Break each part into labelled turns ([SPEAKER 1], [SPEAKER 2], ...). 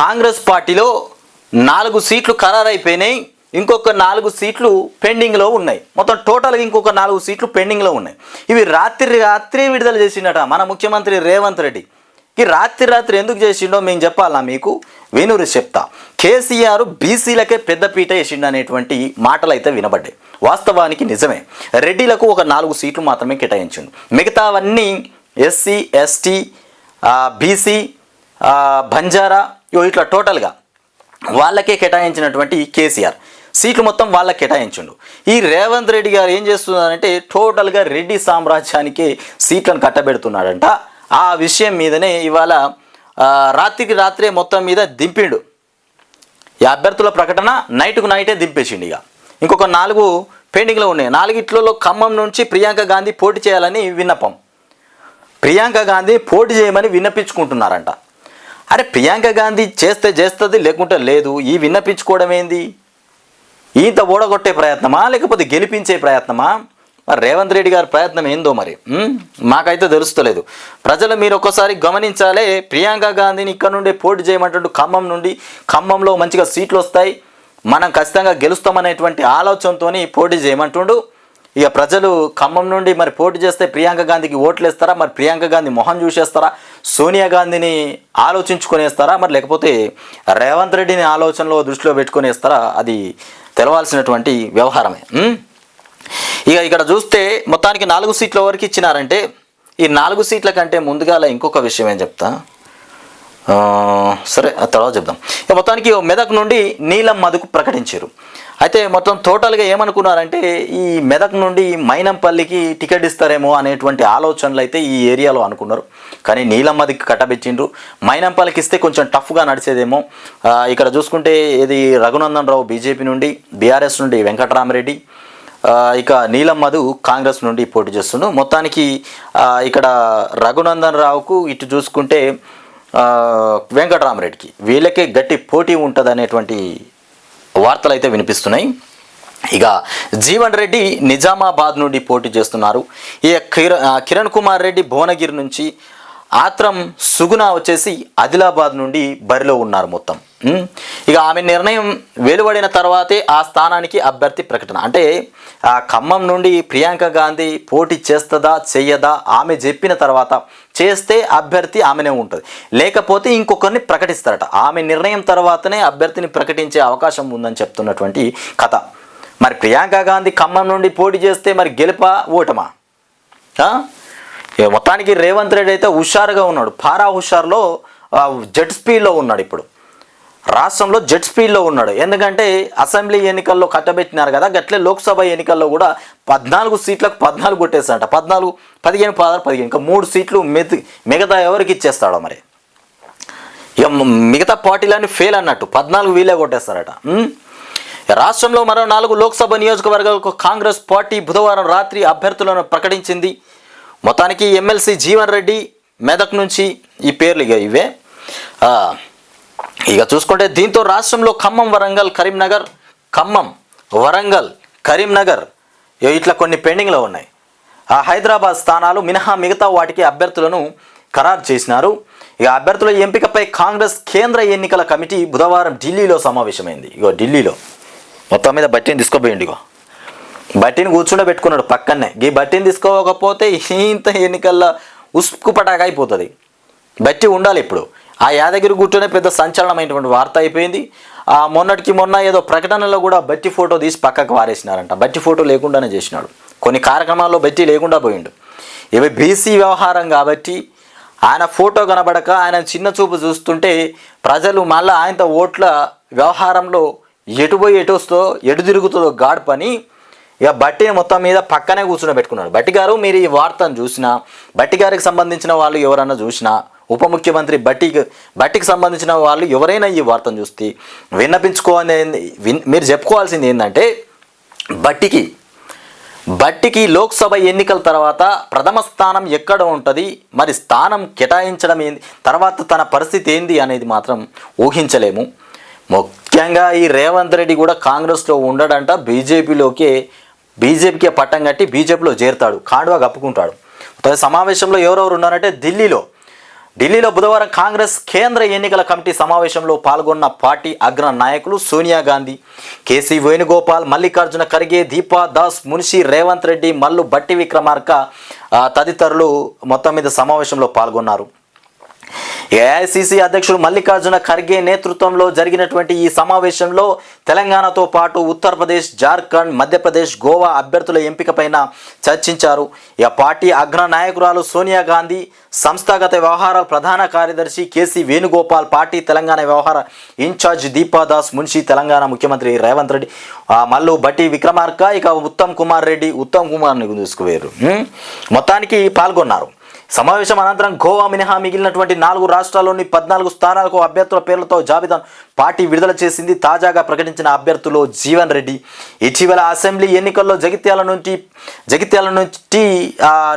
[SPEAKER 1] కాంగ్రెస్ పార్టీలో నాలుగు సీట్లు ఖరారైపోయినాయి ఇంకొక నాలుగు సీట్లు పెండింగ్లో ఉన్నాయి. మొత్తం టోటల్గా ఇంకొక నాలుగు సీట్లు పెండింగ్లో ఉన్నాయి. ఇవి రాత్రి రాత్రి విడుదల చేసిండట మన ముఖ్యమంత్రి రేవంత్ రెడ్డి. ఈ రాత్రి రాత్రి ఎందుకు చేసిండో మేము చెప్పాలా మీకు? వేణూరు చెప్తా. కేసీఆర్ బీసీలకే పెద్దపీట వేసిండు అనేటువంటి మాటలు అయితే వినబడ్డాయి. వాస్తవానికి నిజమే. రెడ్డిలకు ఒక నాలుగు సీట్లు మాత్రమే కేటాయించిండు. మిగతావన్నీ ఎస్సీ ఎస్టీ బీసీ బంజారా ఇట్లా టోటల్గా వాళ్ళకే కేటాయించినటువంటి కేసీఆర్. సీట్లు మొత్తం వాళ్ళకి కేటాయించిండు. ఈ రేవంత్ రెడ్డి గారు ఏం చేస్తున్నారంటే టోటల్గా రెడ్డి సామ్రాజ్యానికి సీట్లను కట్టబెడుతున్నాడంట. ఆ విషయం మీదనే ఇవాళ రాత్రికి రాత్రే మొత్తం మీద దింపిండు. ఈ అభ్యర్థుల ప్రకటన నైట్కు నైటే దింపేసిండు ఇక ఇంకొక నాలుగు పెండింగ్లో ఉన్నాయి. నాలుగిట్లలో ఖమ్మం నుంచి ప్రియాంక గాంధీ పోటీ చేయాలని విన్నపం. ప్రియాంక గాంధీ పోటీ చేయమని విన్నపించుకుంటున్నారంట. అరే ప్రియాంక గాంధీ చేస్తే చేస్తుంది లేకుంటే లేదు. ఈ విన్నపించుకోవడం ఏంది ఈత ఓడగొట్టే ప్రయత్నమా లేకపోతే గెలిపించే ప్రయత్నమా? మరి రేవంత్ రెడ్డి గారి ప్రయత్నం ఏందో మరి? మాకైతే తెలుస్తలేదు. ప్రజలు మీరు ఒక్కసారి గమనించాలే ప్రియాంక గాంధీని ఇక్కడ నుండి పోటీ చేయమంటుంటూ ఖమ్మం నుండి. ఖమ్మంలో మంచిగా సీట్లు వస్తాయి మనం ఖచ్చితంగా గెలుస్తామనేటువంటి ఆలోచనతో పోటీ చేయమంటుండు. ఇక ప్రజలు ఖమ్మం నుండి మరి పోటీ చేస్తే ప్రియాంక గాంధీకి ఓట్లు వేస్తారా మరి ప్రియాంక గాంధీ మొహం చూసేస్తారా? సోనియా గాంధీని ఆలోచించుకొనేస్తారా? మరి లేకపోతే రేవంత్ రెడ్డిని ఆలోచనలో దృష్టిలో పెట్టుకునేస్తారా? అది తెలవాల్సినటువంటి వ్యవహారమే. ఇక ఇక్కడ చూస్తే మొత్తానికి నాలుగు సీట్ల వరకు ఇచ్చినారంటే ఈ నాలుగు సీట్ల కంటే ముందుగాల ఇంకొక విషయం ఏం చెప్తా? సరే ఆ తర్వాత చెప్దాం. ఇక మొత్తానికి మెదక్ నుండి నీలం మధుకు ప్రకటించారు. అయితే మొత్తం టోటల్గా ఏమనుకున్నారంటే ఈ మెదక్ నుండి మైనంపల్లికి టికెట్ ఇస్తారేమో అనేటువంటి ఆలోచనలు అయితే ఈ ఏరియాలో అనుకున్నారు. కానీ నీలం మధుకి కట్టబెట్టిండ్రు. మైనంపల్లికి ఇస్తే కొంచెం టఫ్గా నడిచేదేమో. ఇక్కడ చూసుకుంటే ఇది రఘునందన్ రావు బీజేపీ నుండి బీఆర్ఎస్ నుండి వెంకటరామరెడ్డి ఇక నీలం మధు కాంగ్రెస్ నుండి పోటీ చేస్తుండు మొత్తానికి ఇక్కడ రఘునందన్ రావుకు ఇటు చూసుకుంటే వెంకటరామరెడ్డికి. వీళ్ళకే గట్టి పోటీ ఉంటుంది అనేటువంటి వార్తలు అయితే వినిపిస్తున్నాయి. ఇక జీవన్ రెడ్డి నిజామాబాద్ నుండి పోటీ చేస్తున్నారు. ఈ కిర కిరణ్ కుమార్ రెడ్డి భువనగిరి నుంచి ఆత్రం సుగుణ వచ్చేసి ఆదిలాబాద్ నుండి బరిలో ఉన్నారు మొత్తం. ఇక ఆమె నిర్ణయం వెలువడిన తర్వాతే ఆ స్థానానికి అభ్యర్థి ప్రకటన. అంటే ఆ ఖమ్మం నుండి ప్రియాంక గాంధీ పోటీ చేస్తుందా చెయ్యదా ఆమె చెప్పిన తర్వాత చేస్తే అభ్యర్థి ఆమెనే ఉంటుంది. లేకపోతే ఇంకొకరిని ప్రకటిస్తారట. ఆమె నిర్ణయం తర్వాతనే అభ్యర్థిని ప్రకటించే అవకాశం ఉందని చెప్తున్నటువంటి కథ. మరి ప్రియాంక గాంధీ ఖమ్మం నుండి పోటీ చేస్తే మరి గెలుపా ఓటమా? మొత్తానికి రేవంత్ రెడ్డి అయితే హుషారుగా ఉన్నాడు. పారా హుషారులో జెట్ స్పీడ్లో ఉన్నాడు ఇప్పుడు. రాష్ట్రంలో జెట్ స్పీడ్లో ఉన్నాడు. ఎందుకంటే అసెంబ్లీ ఎన్నికల్లో కట్టబెట్టినారు కదా గట్లే లోక్సభ ఎన్నికల్లో కూడా పద్నాలుగు సీట్లకు పద్నాలుగు కొట్టేస్తాడట పద్నాలుగు పదిహేను పదహారు పదిహేను. ఇంకా మూడు సీట్లు మిగతా మిగతా ఎవరికి ఇచ్చేస్తాడో మరి? ఇక మిగతా పార్టీలన్నీ ఫెయిల్ అన్నట్టు. పద్నాలుగు వీలే కొట్టేస్తారట. రాష్ట్రంలో మరో నాలుగు లోక్సభ నియోజకవర్గాలకు కాంగ్రెస్ పార్టీ బుధవారం రాత్రి అభ్యర్థులను ప్రకటించింది. మొత్తానికి ఎమ్మెల్సీ జీవన్ రెడ్డి మెదక్ నుంచి ఈ పేర్లు ఇక ఇవే. ఇక చూసుకుంటే దీంతో రాష్ట్రంలో ఖమ్మం వరంగల్ కరీంనగర్ ఖమ్మం వరంగల్ కరీంనగర్ ఇగో ఇట్లా కొన్ని పెండింగ్లో ఉన్నాయి. ఆ హైదరాబాద్ స్థానాలు మినహా మిగతా వాటికి అభ్యర్థులను ఖరారు చేసినారు. ఇక అభ్యర్థుల ఎంపికపై కాంగ్రెస్ కేంద్ర ఎన్నికల కమిటీ బుధవారం ఢిల్లీలో సమావేశమైంది. ఇగో ఢిల్లీలో. మొత్తం మీద బట్టిని తీసుకోపోయింది ఇగో. బట్టిని కూర్చుండే పెట్టుకున్నాడు పక్కనే. ఈ బట్టిని తీసుకోకపోతే ఇంత ఎన్నికల్లో ఉసుకు పటాక అయిపోతుంది. బట్టి ఉండాలి ఇప్పుడు. ఆ యాదగిరి గుట్టునే పెద్ద సంచలనమైనటువంటి వార్త అయిపోయింది. ఆ మొన్నటికి మొన్న ఏదో ప్రకటనలో కూడా బట్టి ఫోటో తీసి పక్కకు వారేసినారంట. బట్టి ఫోటో లేకుండానే చేసినాడు. కొన్ని కార్యక్రమాల్లో బట్టి లేకుండా పోయిండు. ఇవి బీసీ వ్యవహారం కాబట్టి ఆయన ఫోటో కనబడక ఆయన చిన్న చూపు చూస్తుంటే ప్రజలు మళ్ళీ ఆయనతో ఓట్ల వ్యవహారంలో ఎటుపోయి ఎటు వస్తో ఎటు తిరుగుతుందో గాడ్ పని ఇక బట్టిని మొత్తం మీద పక్కనే కూర్చుని పెట్టుకున్నాడు. బట్టి గారు మీరు ఈ వార్తను చూసినా బట్టి గారికి సంబంధించిన వాళ్ళు ఎవరన్నా చూసినా ఉప ముఖ్యమంత్రి బట్టికి బట్టికి సంబంధించిన వాళ్ళు ఎవరైనా ఈ వార్తను చూస్తే విన్నపించుకోవాలి మీరు చెప్పుకోవాల్సింది ఏంటంటే బట్టికి బట్టికి లోక్సభ ఎన్నికల తర్వాత ప్రథమ స్థానం ఎక్కడ ఉంటుంది మరి స్థానం కేటాయించడం ఏంది తర్వాత తన పరిస్థితి ఏంది అనేది మాత్రం ఊహించలేము. ముఖ్యంగా ఈ రేవంత్ రెడ్డి కూడా కాంగ్రెస్లో ఉండడంట బీజేపీలోకే బీజేపీకే పట్టం కట్టి బీజేపీలో చేరుతాడు కాండువా కప్పుకుంటాడు. తన సమావేశంలో ఎవరెవరు ఉన్నారంటే ఢిల్లీలో. ఢిల్లీలో బుధవారం కాంగ్రెస్ కేంద్ర ఎన్నికల కమిటీ సమావేశంలో పాల్గొన్న పార్టీ అగ్ర నాయకులు సోనియా గాంధీ కేసీ వేణుగోపాల్ మల్లికార్జున ఖర్గే దీపా దాస్ మున్షి రేవంత్ రెడ్డి మల్లు బట్టి విక్రమార్క తదితరులు మొత్తం మీద సమావేశంలో పాల్గొన్నారు. ఏఐసిసి అధ్యక్షుడు మల్లికార్జున ఖర్గే నేతృత్వంలో జరిగినటువంటి ఈ సమావేశంలో తెలంగాణతో పాటు ఉత్తరప్రదేశ్ జార్ఖండ్ మధ్యప్రదేశ్ గోవా అభ్యర్థుల ఎంపికపైన చర్చించారు. ఇక పార్టీ అగ్ర నాయకురాలు సోనియా గాంధీ సంస్థాగత వ్యవహారాల ప్రధాన కార్యదర్శి కేసీ వేణుగోపాల్ పార్టీ తెలంగాణ వ్యవహార ఇన్ఛార్జ్ దీపాదాస్ మున్షి తెలంగాణ ముఖ్యమంత్రి రేవంత్ రెడ్డి మల్లు బట్టి విక్రమార్క ఇక ఉత్తమ్ కుమార్ రెడ్డి ఉత్తమ్ కుమార్ని తీసుకుపోయారు. మొత్తానికి పాల్గొన్నారు. సమావేశం అనంతరం గోవా మినహా మిగిలినటువంటి నాలుగు రాష్ట్రాల్లోని పద్నాలుగు స్థానాలకు అభ్యర్థుల పేర్లతో జాబితాను పార్టీ విడుదల చేసింది. తాజాగా ప్రకటించిన అభ్యర్థులు జీవన్ రెడ్డి. ఇటీవల అసెంబ్లీ ఎన్నికల్లో జగిత్యాల నుంచి జగిత్యాల నుంచి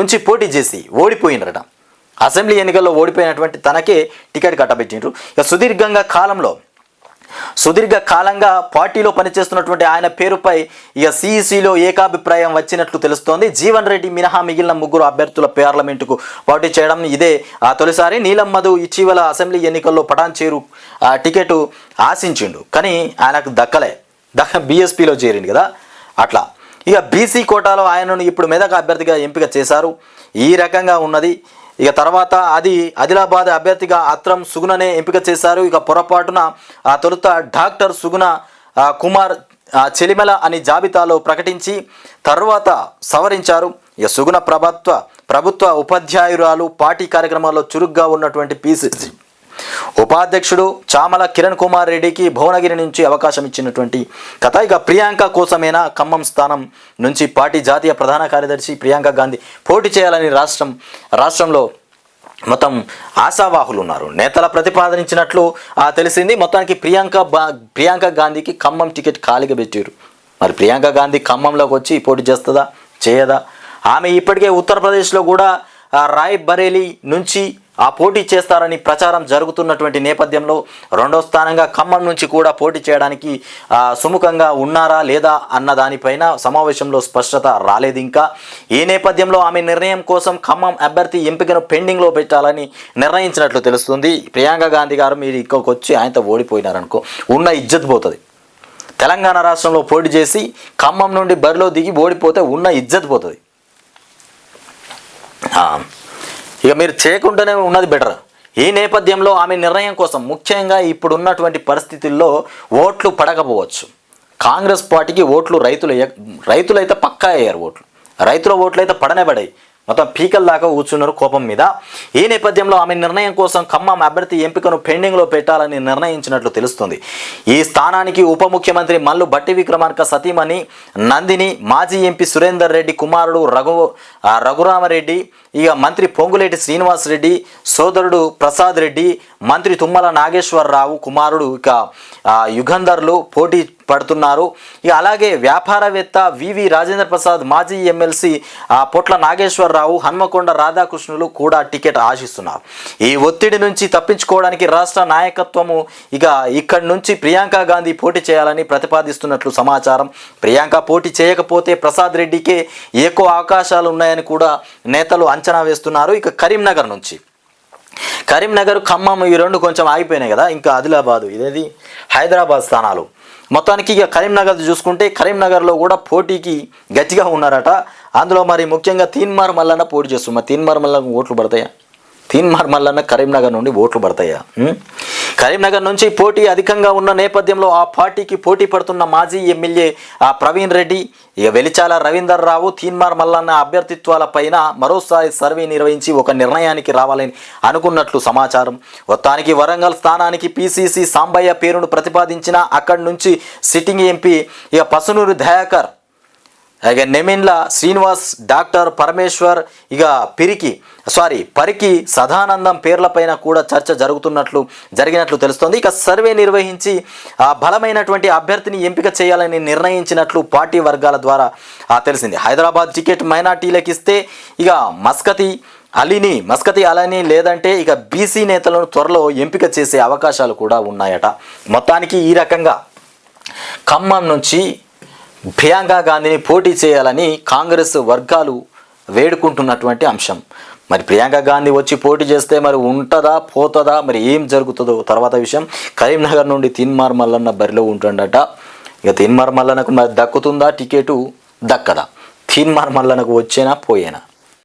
[SPEAKER 1] నుంచి పోటీ చేసి ఓడిపోయినరట. అసెంబ్లీ ఎన్నికల్లో ఓడిపోయినటువంటి తనకే టికెట్ కట్టబెట్టిండ్రు. ఇక సుదీర్ఘంగా కాలంలో సుదీర్ఘ కాలంగా పార్టీలో పనిచేస్తున్నటువంటి ఆయన పేరుపై ఇక సిఈసిలో ఏకాభిప్రాయం వచ్చినట్లు తెలుస్తోంది. జీవన్ రెడ్డి మినహా మిగిలిన ముగ్గురు అభ్యర్థుల పార్లమెంటుకు పోటీ చేయడం ఇదే. ఆ తొలిసారి నీలం మధు ఇటీవల అసెంబ్లీ ఎన్నికల్లో పటాన్చేరు ఆ టికెట్ ఆశించిండు. కానీ ఆయనకు దక్కలే. దక్క బీఎస్పీలో చేరిండు కదా. అట్లా. ఇక బీసీ కోటాలో ఆయనను ఇప్పుడు మెదక్ అభ్యర్థిగా ఎంపిక చేశారు. ఈ రకంగా ఉన్నది. ఇక తర్వాత అది ఆదిలాబాద్ అభ్యర్థిగా అత్రం సుగుణనే ఎంపిక చేశారు. ఇక పొరపాటున ఆ తొలుత డాక్టర్ సుగుణ కుమార్ చెలిమెల అని జాబితాలో ప్రకటించి తర్వాత సవరించారు. ఇక సుగుణ ప్రభుత్వ ప్రభుత్వ ఉపాధ్యాయురాలు పార్టీ కార్యక్రమాల్లో చురుగ్గా ఉన్నటువంటి పీసీసీ. ఉపాధ్యక్షుడు చామల కిరణ్ కుమార్ రెడ్డికి భువనగిరి నుంచి అవకాశం ఇచ్చినటువంటి కథ ఇక ప్రియాంక కోసమేనా ఖమ్మం స్థానం నుంచి పార్టీ జాతీయ ప్రధాన కార్యదర్శి ప్రియాంక గాంధీ పోటీ చేయాలని రాష్ట్రం రాష్ట్రంలో మొత్తం ఆశావాహులు ఉన్నారు నేతల ప్రతిపాదనించినట్లు తెలిసింది మొత్తానికి ప్రియాంక బా ప్రియాంక గాంధీకి ఖమ్మం టికెట్ ఖాళీగా పెట్టారు. మరి ప్రియాంక గాంధీ ఖమ్మంలోకి వచ్చి పోటీ చేస్తుందా చేయదా? ఆమె ఇప్పటికే ఉత్తరప్రదేశ్లో కూడా రాయ్ బరేలీ నుంచి ఆ పోటీ చేస్తారని ప్రచారం జరుగుతున్నటువంటి నేపథ్యంలో రెండో స్థానంగా ఖమ్మం నుంచి కూడా పోటీ చేయడానికి సుముఖంగా ఉన్నారా లేదా అన్న దానిపైన సమావేశంలో స్పష్టత రాలేదు ఇంకా. ఈ నేపథ్యంలో ఆమె నిర్ణయం కోసం ఖమ్మం అభ్యర్థి ఎంపికను పెండింగ్లో పెట్టాలని నిర్ణయించినట్లు తెలుస్తుంది. ప్రియాంక గాంధీ గారు మీరు ఇక్కడికి వచ్చి ఆయనతో ఓడిపోయినారనుకో ఉన్న ఇజ్జత్ పోతుంది. తెలంగాణ రాష్ట్రంలో పోటీ చేసి ఖమ్మం నుండి బరిలో దిగి ఓడిపోతే ఉన్న ఇజ్జత్ పోతుంది. ఇక మీరు చేయకుండానే ఉన్నది బెటర్ ఈ నేపథ్యంలో ఆమె నిర్ణయం కోసం ముఖ్యంగా ఇప్పుడున్నటువంటి పరిస్థితుల్లో ఓట్లు పడకపోవచ్చు. కాంగ్రెస్ పార్టీకి ఓట్లు రైతులు ఎ- రైతులైతే పక్కా అయ్యారు ఓట్లు. రైతుల ఓట్లు అయితే పడనే పడాయి. మొత్తం పీకల దాకా కూర్చున్నారు కోపం మీద. ఈ నేపథ్యంలో ఆమె నిర్ణయం కోసం ఖమ్మం అభ్యర్థి ఎంపికను పెండింగ్లో పెట్టాలని నిర్ణయించినట్లు తెలుస్తుంది. ఈ స్థానానికి ఉప ముఖ్యమంత్రి మల్లు బట్టి విక్రమార్క సతీమణి నందిని మాజీ ఎంపీ సురేందర్ రెడ్డి కుమారుడు రఘు రఘురామరెడ్డి ఇక మంత్రి పొంగులేటి శ్రీనివాస్ రెడ్డి సోదరుడు ప్రసాద్ రెడ్డి మంత్రి తుమ్మల నాగేశ్వరరావు కుమారుడు ఇక యుగంధర్లు పోటీ పడుతున్నారు. ఇక అలాగే వ్యాపారవేత్త వివి రాజేంద్ర ప్రసాద్ మాజీ ఎమ్మెల్సీ ఆ, పొట్ల నాగేశ్వరరావు హన్మకొండ రాధాకృష్ణులు కూడా టికెట్ ఆశిస్తున్నారు. ఈ ఒత్తిడి నుంచి తప్పించుకోవడానికి రాష్ట్ర నాయకత్వము ఇక ఇక్కడి నుంచి ప్రియాంక గాంధీ పోటీ చేయాలని ప్రతిపాదిస్తున్నట్లు సమాచారం. ప్రియాంక పోటీ చేయకపోతే ప్రసాద్ రెడ్డికే ఎక్కువ అవకాశాలు ఉన్నాయని కూడా నేతలు అంచనా వేస్తున్నారు ఇక కరీంనగర్ నుంచి. కరీంనగర్ ఖమ్మం ఈ రెండు కొంచెం ఆగిపోయినాయి కదా ఇంకా ఆదిలాబాదు ఇదేది? హైదరాబాద్ స్థానాలు. మొత్తానికి ఇక కరీంనగర్ చూసుకుంటే కరీంనగర్లో కూడా పోటీకి గట్టిగా ఉన్నారట. అందులో మరి ముఖ్యంగా తీన్మార్ మల్లన్న పోటీ చేస్తుంది మరి తీన్మార్ మల్లన్న ఓట్లు పడతాయా? తీన్మార్ మల్లన్న కరీంనగర్ నుండి ఓట్లు పడతాయా? కరీంనగర్ నుంచి పోటీ అధికంగా ఉన్న నేపథ్యంలో ఆ పార్టీకి పోటీ పడుతున్న మాజీ ఎమ్మెల్యే ఆ ప్రవీణ్ రెడ్డి ఇక వెలిచాల రవీందర్ రావు తీన్మార్ మల్లన్న అభ్యర్థిత్వాల పైన మరోసారి సర్వే నిర్వహించి ఒక నిర్ణయానికి రావాలని అనుకున్నట్లు సమాచారం. మొత్తానికి వరంగల్ స్థానానికి పిసిసి సాంబయ్య పేరును ప్రతిపాదించిన అక్కడి నుంచి సిట్టింగ్ ఎంపీ ఇక పసునూరు దయాకర్ ఇక నెమిన్ల శ్రీనివాస్ డాక్టర్ పరమేశ్వర్ ఇక పిరికి సారీ పరికి సదానందం పేర్లపైన కూడా చర్చ జరుగుతున్నట్లు జరిగినట్లు తెలుస్తోంది. ఇక సర్వే నిర్వహించి ఆ బలమైనటువంటి అభ్యర్థిని ఎంపిక చేయాలని నిర్ణయించినట్లు పార్టీ వర్గాల ద్వారా ఆ, తెలిసింది. హైదరాబాద్ టికెట్ మైనార్టీలకు ఇస్తే ఇక మస్కతి అలీని మస్కతి అలీని లేదంటే ఇక బీసీ నేతలను త్వరలో ఎంపిక చేసే అవకాశాలు కూడా ఉన్నాయట. మొత్తానికి ఈ రకంగా ఖమ్మం నుంచి ప్రియాంక గాంధీని పోటీ చేయాలని కాంగ్రెస్ వర్గాలు వేడుకుంటున్నటువంటి అంశం. మరి ప్రియాంక గాంధీ వచ్చి పోటీ చేస్తే మరి ఉంటుందా పోతుందా మరి ఏం జరుగుతుందో తర్వాత విషయం. కరీంనగర్ నుండి తిన్మార్ మల్లన్న బరిలో ఉంటుండట. ఇక తిన్మార్ మల్లన్నకు మరి దక్కుతుందా? టికెటు దక్కదా? తిన్మార్ మల్లన్నకు వచ్చేనా పోయేనా?